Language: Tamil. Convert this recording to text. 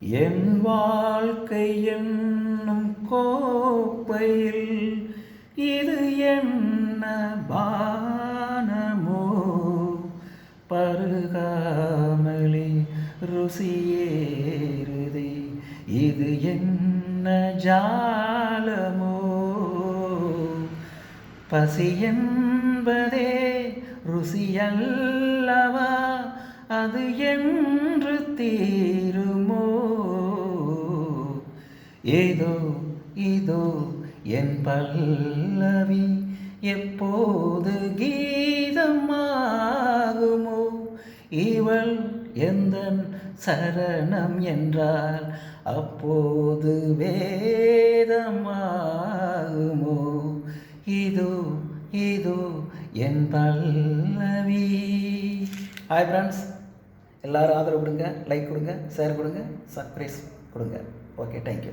என் வாழ்க்கை என்னும் கோப்பையில் இது என்ன பானமோ? பருகாமலி ருசியேறுதே இது என்ன ஜாலமோ? பசி என்பதே ருசியல்லவா? அது என்று தீரு ஏதோ இதோ என் பல்லவி எப்போது கீதமாகுமோ இவள் எந்தன் சரணம் என்றால் அப்போது வேதமாகுமோ இதோ இதோ என் பல்லவி. ஹாய் ஃப்ரெண்ட்ஸ் எல்லாரும் ஆதரவு கொடுங்க லைக் கொடுங்க ஷேர் கொடுங்க சர்ப்ரைஸ் கொடுங்க. Okay thank you